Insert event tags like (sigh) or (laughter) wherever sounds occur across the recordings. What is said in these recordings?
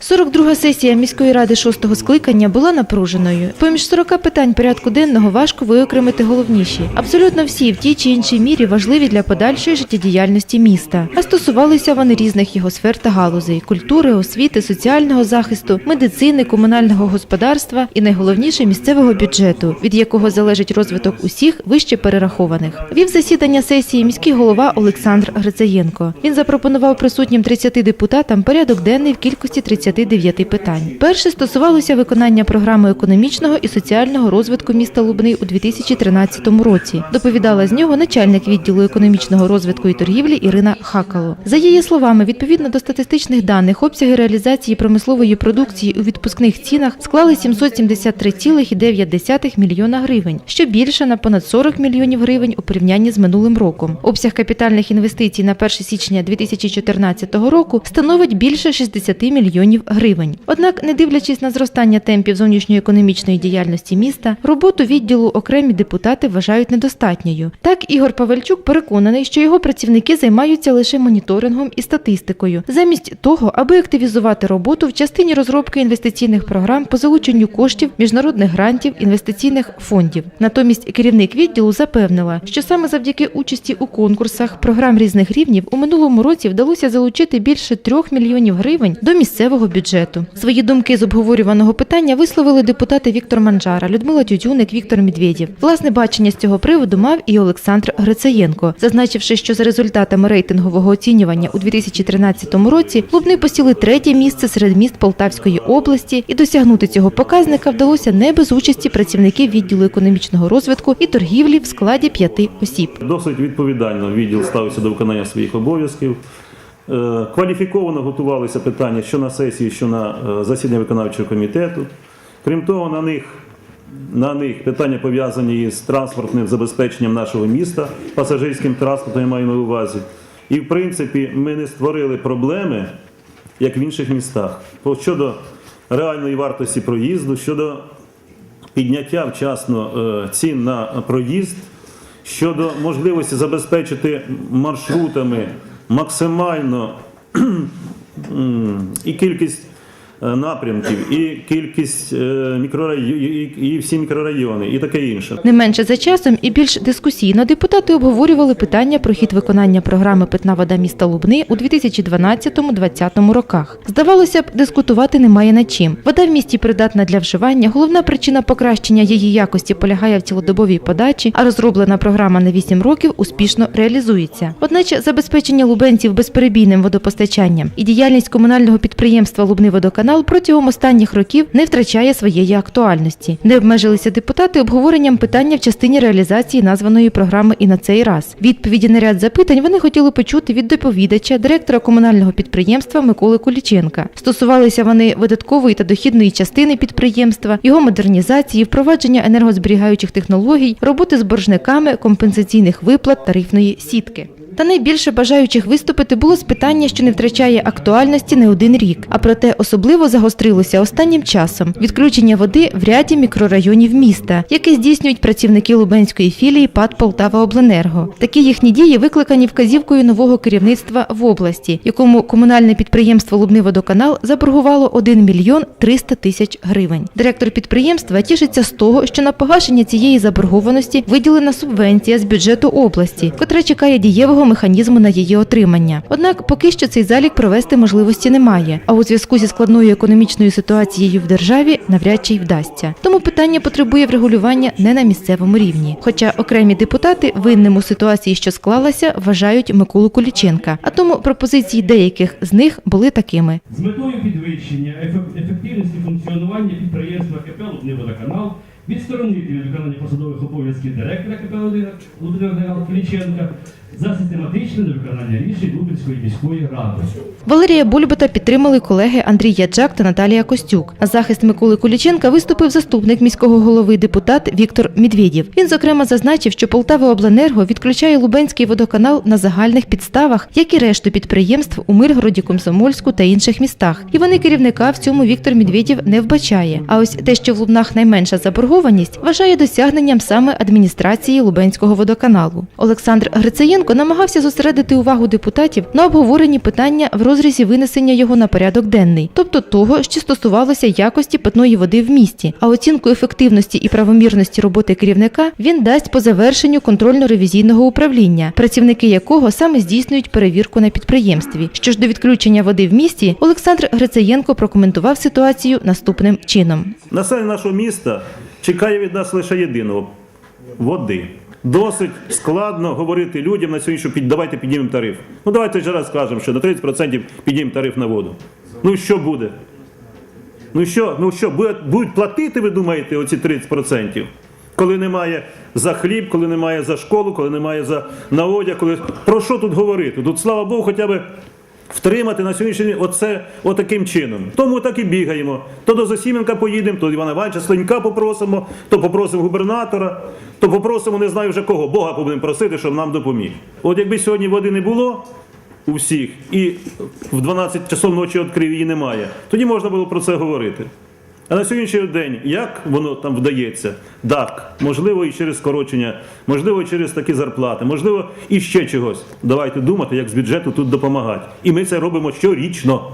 42-га сесія міської ради шостого скликання була напруженою. Поміж 40 питань порядку денного важко виокремити головніші. Абсолютно всі в тій чи іншій мірі важливі для подальшої життєдіяльності міста. А стосувалися вони різних його сфер та галузей: культури, освіти, соціального захисту, медицини, комунального господарства і найголовніше місцевого бюджету, від якого залежить розвиток усіх вище перерахованих. Вів засідання сесії міський голова Олександр Грицаєнко. Він запропонував присутнім 30 депутатам порядок денний в кількості 39 питань. Перше стосувалося виконання програми економічного і соціального розвитку міста Лубни у 2013 році. Доповідала з нього начальник відділу економічного розвитку і торгівлі Ірина Хакало. За її словами, відповідно до статистичних даних, обсяги реалізації промислової продукції у відпускних цінах склали 773,9 мільйона гривень, що більше на понад 40 мільйонів гривень у порівнянні з минулим роком. Обсяг капітальних інвестицій на 1 січня 2014 року становить більше 60 мільйонів гривень. Однак, не дивлячись на зростання темпів зовнішньоекономічної діяльності міста, роботу відділу окремі депутати вважають недостатньою. Так, Ігор Павельчук переконаний, що його працівники займаються лише моніторингом і статистикою, замість того, аби активізувати роботу в частині розробки інвестиційних програм по залученню коштів міжнародних грантів інвестиційних фондів. Натомість керівник відділу запевнила, що саме завдяки участі у конкурсах програм різних рівнів у минулому році вдалося залучити більше трьох мільйонів гривень до місцевого бюджету. Свої думки з обговорюваного питання висловили депутати Віктор Манджара, Людмила Тютюник, Віктор Медведєв. Власне бачення з цього приводу мав і Олександр Грицаєнко, зазначивши, що за результатами рейтингового оцінювання у 2013 році Лубни посіли третє місце серед міст Полтавської області, і досягнути цього показника вдалося не без участі працівників відділу економічного розвитку і торгівлі в складі п'яти осіб. Досить відповідально відділ ставився до виконання своїх обов'язків. Е, Кваліфіковано готувалися питання що на сесії, що на е, засідання виконавчого комітету. Крім того, на них, на них питання пов'язані із транспортним забезпеченням нашого міста, пасажирським транспортом я маю на увазі. І в принципі ми не створили проблеми, як в інших містах. Щодо реальної вартості проїзду, щодо підняття вчасно е, цін на проїзд щодо можливості забезпечити маршрутами максимально (clears throat) і кількість напрямків, і кількість мікрорайонів, і всі мікрорайони, і таке інше. Не менше за часом і більш дискусійно депутати обговорювали питання про хід виконання програми Питна вода міста Лубни у 2012-2020 роках. Здавалося б, дискутувати немає над чим. Вода в місті придатна для вживання. Головна причина покращення її якості полягає в цілодобовій подачі, а розроблена програма на 8 років успішно реалізується. Одначе забезпечення лубенців безперебійним водопостачанням і діяльність комунального підприємства Лубниводоканал протягом останніх років не втрачає своєї актуальності. Не обмежилися депутати обговоренням питання в частині реалізації названої програми і на цей раз. Відповіді на ряд запитань вони хотіли почути від доповідача, директора комунального підприємства Миколи Куліченка. Стосувалися вони видаткової та дохідної частини підприємства, його модернізації, впровадження енергозберігаючих технологій, роботи з боржниками, компенсаційних виплат, тарифної сітки. Та найбільше бажаючих виступити було з питання, що не втрачає актуальності не один рік, а проте особливо загострилося останнім часом відключення води в ряді мікрорайонів міста, яке здійснюють працівники Лубенської філії ПАД Полтава Обленерго. Такі їхні дії викликані вказівкою нового керівництва в області, якому комунальне підприємство Лубниводоканал заборгувало 1 мільйон 300 тисяч гривень. Директор підприємства тішиться з того, що на погашення цієї заборгованості виділена субвенція з бюджету області, котра чекає дієвого механізму на її отримання. Однак поки що цей залік провести можливості немає. А у зв'язку зі складною економічною ситуацією в державі навряд чи й вдасться. Тому питання потребує врегулювання не на місцевому рівні. Хоча окремі депутати винним у ситуації, що склалася, вважають Миколу Куліченка. А тому пропозиції деяких з них були такими. З метою підвищення ефек- ефективності функціонування підприємства КП «Лубниводоканал» відсторонити від виконання посадових обов'язків директора КП «Лубниводоканал» Кліченка за систематичне невиконання рішень Лубенської міської ради. Валерія Бульбата підтримали колеги Андрій Яджак та Наталія Костюк. На захист Миколи Куліченка виступив заступник міського голови депутат Віктор Медведєв. Він зокрема зазначив, що Полтава Обленерго відключає Лубенський водоканал на загальних підставах, як і решту підприємств у Миргороді, Комсомольську та інших містах. І вони керівника в цьому Віктор Медведєв не вбачає. А ось те, що в Лубнах найменша заборгованість, вважає досягненням саме адміністрації Лубенського водоканалу. Олександр Грицеєнко Грицаєнко намагався зосередити увагу депутатів на обговоренні питання в розрізі винесення його на порядок денний, тобто того, що стосувалося якості питної води в місті. А оцінку ефективності і правомірності роботи керівника він дасть по завершенню контрольно-ревізійного управління, працівники якого саме здійснюють перевірку на підприємстві. Що ж до відключення води в місті, Олександр Грицаєнко прокоментував ситуацію наступним чином. Населення нашого міста чекає від нас лише єдиного води. Досить складно говорити людям на сьогодні, що під, давайте піднімемо тариф. Ну давайте ще раз скажемо, що на 30% піднімемо тариф на воду. Ну що буде? Ну що, ну що, будуть платити, ви думаєте, оці 30%? Коли немає за хліб, коли немає за школу, коли немає за на одяг, коли про що тут говорити? Тут слава Богу, хоча б втримати на сьогоднішній день оце отаким чином. Тому так і бігаємо. То до Засіменка поїдемо, то до Івана Івановича Слинька попросимо, то попросимо губернатора, то попросимо не знаю вже кого. Бога будемо просити, щоб нам допоміг. От якби сьогодні води не було у всіх, і в 12 часов ночі відкрив її немає, тоді можна було про це говорити. А на сьогоднішній день, як воно там вдається? Так, можливо, і через скорочення, можливо, і через такі зарплати, можливо, і ще чогось. Давайте думати, як з бюджету тут допомагати. І ми це робимо щорічно.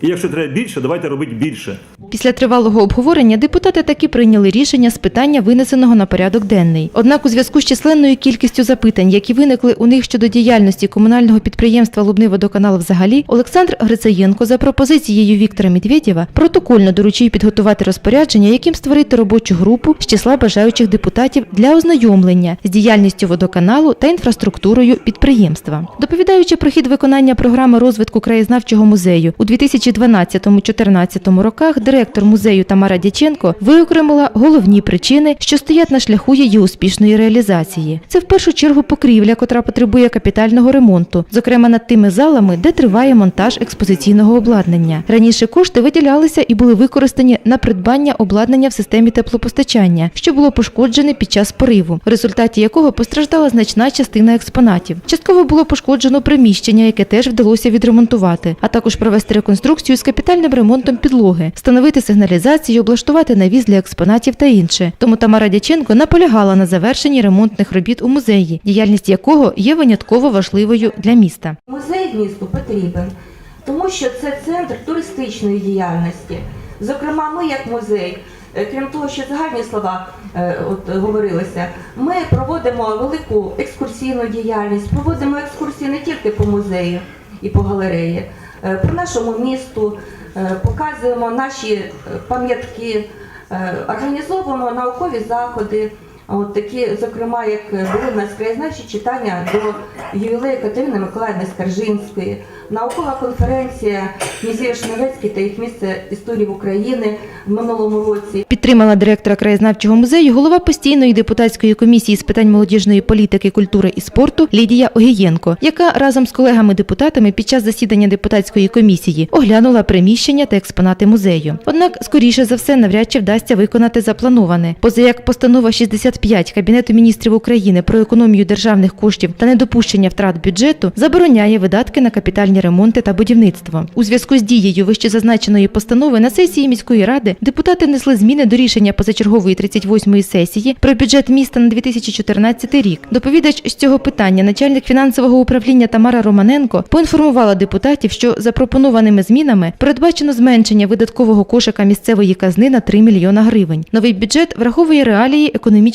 І якщо треба більше, давайте робити більше. Після тривалого обговорення депутати таки прийняли рішення з питання, винесеного на порядок денний. Однак, у зв'язку з численною кількістю запитань, які виникли у них щодо діяльності комунального підприємства Лубниводоканал взагалі, Олександр Грицаєнко за пропозицією Віктора Медведєва протокольно доручив підготувати розпорядження, яким створити робочу групу з числа бажаючих депутатів для ознайомлення з діяльністю водоканалу та інфраструктурою підприємства. Доповідаючи про хід виконання програми розвитку краєзнавчого музею у 2012-2014 роках, директор музею Тамара Дяченко виокремила головні причини, що стоять на шляху її успішної реалізації. Це в першу чергу покрівля, котра потребує капітального ремонту, зокрема над тими залами, де триває монтаж експозиційного обладнання. Раніше кошти виділялися і були використані на придбання обладнання в системі теплопостачання, що було пошкоджене під час пориву, в результаті якого постраждала значна частина експонатів. Частково було пошкоджено приміщення, яке теж вдалося відремонтувати, а також провести реконструкцію з капітальним ремонтом підлоги, встановити сигналізацію, облаштувати навіз для експонатів та інше. Тому Тамара Дяченко наполягала на завершенні ремонтних робіт у музеї, діяльність якого є винятково важливою для міста. Музей місту потрібен, тому що це центр туристичної діяльності. Зокрема, ми як музей, е, крім того, що загальні слова е, от, говорилися, ми проводимо велику екскурсійну діяльність, проводимо екскурсії не тільки по музею і по галереї, по нашому місту, е, показуємо наші е, пам'ятки, е, організовуємо наукові заходи. От такі, зокрема, як були у нас краєзнавчі читання до ювілею Катерини Миколаївни Скаржинської, наукова конференція Музею Шневецький та їх місце історії України в минулому році. Підтримала директора краєзнавчого музею голова постійної депутатської комісії з питань молодіжної політики, культури і спорту Лідія Огієнко, яка разом з колегами-депутатами під час засідання депутатської комісії оглянула приміщення та експонати музею. Однак, скоріше за все, навряд чи вдасться виконати заплановане. Поза як постанова 65 Кабінету міністрів України про економію державних коштів та недопущення втрат бюджету забороняє видатки на капітальні ремонти та будівництво. У зв'язку з дією вищезазначеної постанови на сесії міської ради депутати внесли зміни до рішення позачергової 38-ї сесії про бюджет міста на 2014 рік. Доповідач з цього питання, начальник фінансового управління Тамара Романенко, поінформувала депутатів, що запропонованими змінами передбачено зменшення видаткового кошика місцевої казни на 3 мільйона гривень. Новий бюджет враховує реалії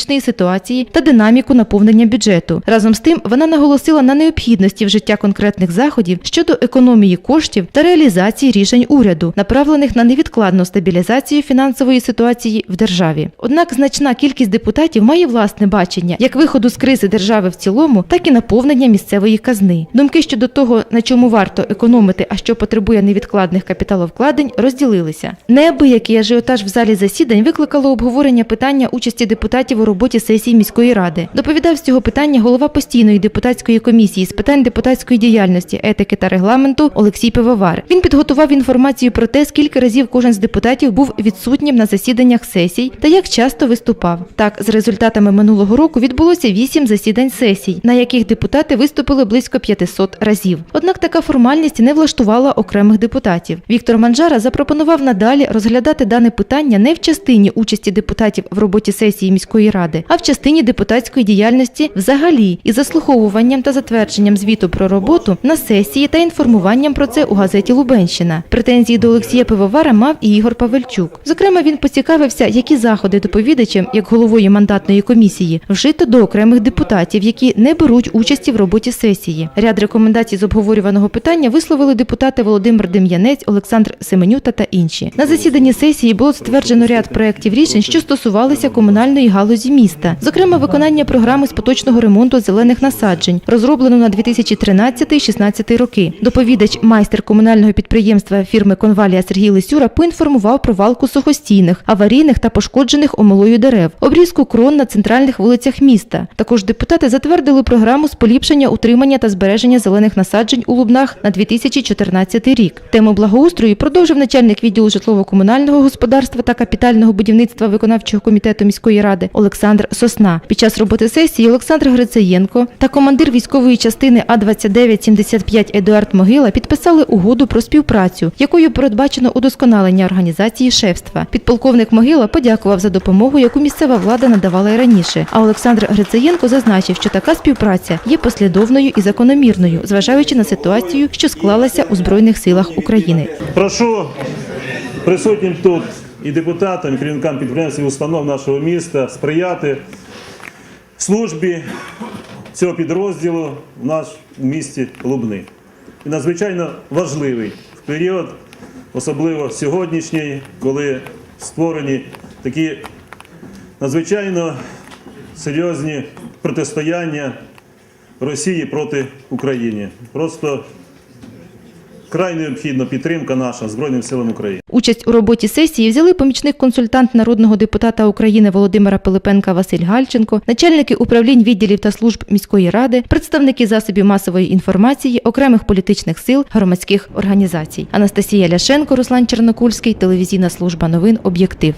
економічної ситуації та динаміку наповнення бюджету. Разом з тим, вона наголосила на необхідності вжиття конкретних заходів щодо економії коштів та реалізації рішень уряду, направлених на невідкладну стабілізацію фінансової ситуації в державі. Однак значна кількість депутатів має власне бачення як виходу з кризи держави в цілому, так і наповнення місцевої казни. Думки щодо того, на чому варто економити, а що потребує невідкладних капіталовкладень, розділилися. Неабиякий ажіотаж в залі засідань викликало обговорення питання участі депутатів у роботі сесії міської ради. Доповідав з цього питання голова постійної депутатської комісії з питань депутатської діяльності, етики та регламенту Олексій Пивовар. Він підготував інформацію про те, скільки разів кожен з депутатів був відсутнім на засіданнях сесій та як часто виступав. Так, з результатами минулого року відбулося вісім засідань сесій, на яких депутати виступили близько 500 разів. Однак така формальність не влаштувала окремих депутатів. Віктор Манжара запропонував надалі розглядати дане питання не в частині участі депутатів в роботі сесії міської ради, ради, а в частині депутатської діяльності взагалі із заслуховуванням та затвердженням звіту про роботу на сесії та інформуванням про це у газеті Лубенщина. Претензії до Олексія Пивовара мав і Ігор Павельчук. Зокрема, він поцікавився, які заходи доповідачем, як головою мандатної комісії, вжито до окремих депутатів, які не беруть участі в роботі сесії. Ряд рекомендацій з обговорюваного питання висловили депутати Володимир Дем'янець, Олександр Семенюта та інші. На засіданні сесії було стверджено ряд проєктів рішень, що стосувалися комунальної галузі міста, зокрема виконання програми з поточного ремонту зелених насаджень, розроблено на 2013-16 роки. Доповідач, майстер комунального підприємства фірми Конвалія Сергій Лисюра поінформував про валку сухостійних, аварійних та пошкоджених омолою дерев, обрізку крон на центральних вулицях міста. Також депутати затвердили програму з поліпшення утримання та збереження зелених насаджень у Лубнах на 2014 рік. Тему благоустрою продовжив начальник відділу житлово-комунального господарства та капітального будівництва виконавчого комітету міської ради Олександр Сосна. Під час роботи сесії Олександр Грицеєнко та командир військової частини А-2975 Едуард Могила підписали угоду про співпрацю, якою передбачено удосконалення організації шефства. Підполковник Могила подякував за допомогу, яку місцева влада надавала й раніше. А Олександр Грицеєнко зазначив, що така співпраця є послідовною і закономірною, зважаючи на ситуацію, що склалася у збройних силах України. Прошу присутнім тут і депутатам, і керівникам підприємств і установ нашого міста сприяти службі цього підрозділу в нашому місті Лубни. І надзвичайно важливий в період, особливо сьогоднішній, коли створені такі надзвичайно серйозні протистояння Росії проти України. Просто Край необхідна підтримка наша Збройним силам України. Участь у роботі сесії взяли помічник-консультант народного депутата України Володимира Пилипенка Василь Гальченко, начальники управлінь відділів та служб міської ради, представники засобів масової інформації, окремих політичних сил, громадських організацій. Анастасія Ляшенко, Руслан Чернокульський, телевізійна служба новин Об'єктив.